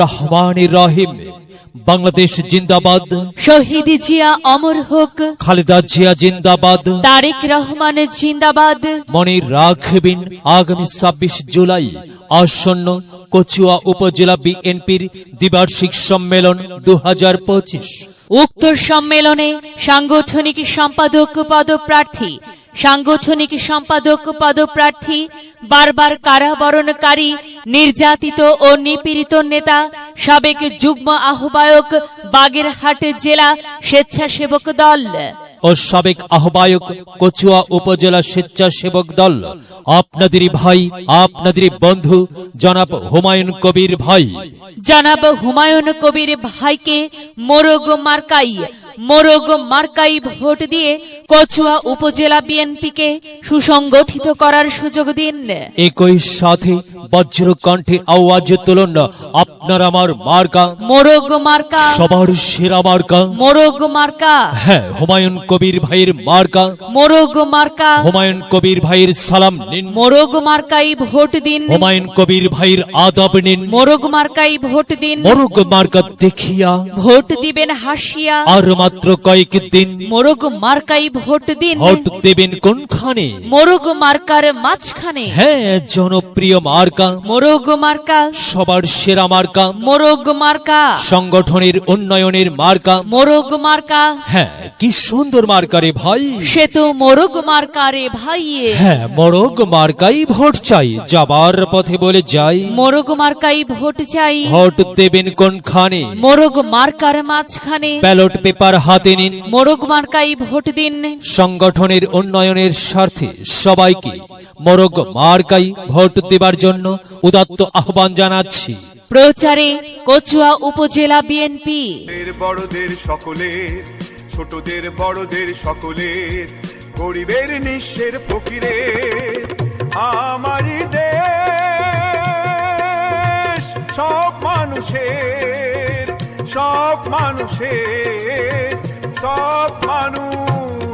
রহমানির রহিম। বাংলাদেশ জিন্দাবাদ। শহীদ জিয়া অমর হোক। খালেদা জিয়া জিন্দাবাদ। তারেক রহমান জিন্দাবাদ। মনে রাখবেন আগামী ছাব্বিশ জুলাই আসন্ন কচুয়া উপজেলা বিএনপির দ্বিবার্ষিক সম্মেলন দু হাজার পঁচিশ। উক্ত সম্মেলনে সাংগঠনিক সম্পাদক পদপ্রার্থী, সাংগঠনিক সম্পাদক পদপ্রার্থী, বারবার কারাবরণকারী, নির্যাতিত ও নিপীড়িত নেতা, সাবেক যুগ্ম আহ্বায়ক বাগেরহাট জেলা স্বেচ্ছাসেবক দল। ও সাবেক আহ্বায়ক কচুয়া উপজেলা স্বেচ্ছাসেবক দল, আপনাদেরই ভাই, আপনাদেরই বন্ধু, জনাব হুমায়ুন কবির ভাই। জনাব হুমায়ুন কবির ভাইকে মোরগ মার্কাই মোরগ মার্কাই ভোট দিয়ে কচুয়া উপজেলা বিএনপিকে সুসংগঠিত করার সুযোগ দিন। একই সাথে বজ্র কণ্ঠে আওয়াজ তুলন আপনার আমার মার্কা। মোরগ মার্কা। সবার সেরা মার্কা। মোরগ মার্কা। হ্যাঁ হুমায়ুন কবির ভাইয়ের মার্কা। মোরগ মার্কা। হুমায়ুন কবির ভাইয়ের সালাম নিন। মোরগ মার্কাই ভোট দিন। হুমায়ুন কবির ভাইয়ের আদব নিন। মোরগ মার্কাই ভোট দিন। মরুগ মার্কা দেখিয়া ভোট দিবেন হাসিয়া। আর মাত্র কয়েক দিন। মোরগ মার্কাই ভোট দিন। ভোট দেবেন কোনখানে? মোরগ মার্কার মাঝখানে। হ্যাঁ জনপ্রিয় মার্কা। মোরগ মার্কা। সবার সেরা মার্কা। মোরগ মার্কা। সংগঠনের উন্নয়নের মার্কা। মোরগ মার্কা। হ্যাঁ কি সুন্দর মার্কা রে ভাই। সে তো মোরগ মার্কা রে ভাইয়ে হ্যাঁ মরগ মার্কাই ভোট চাই যাবার পথে বলে যাই। মোরগ মার্কাই ভোট চাই। ভোট দেবেন কোনখানে? মোরগ মার্কার মাঝখানে। ব্যালট পেপার হাতে নিন। মোরগ মার্কাই ভোট দিন। সংগঠনের উন্নয়নের স্বার্থে সবাইকে মোরগ মার্কাই ভোট দেবার জন্য উদাত্ত আহ্বান জানাচ্ছি। প্রচারে কচুয়া উপজেলা বিএনপি। ছোটদের বড়দের সকলের ছোটদের বড়দের সকলের গরিবের নিঃস্বের ফকিরের আমারই দেশ সব মানুষের সব মানুষের সব মানুষ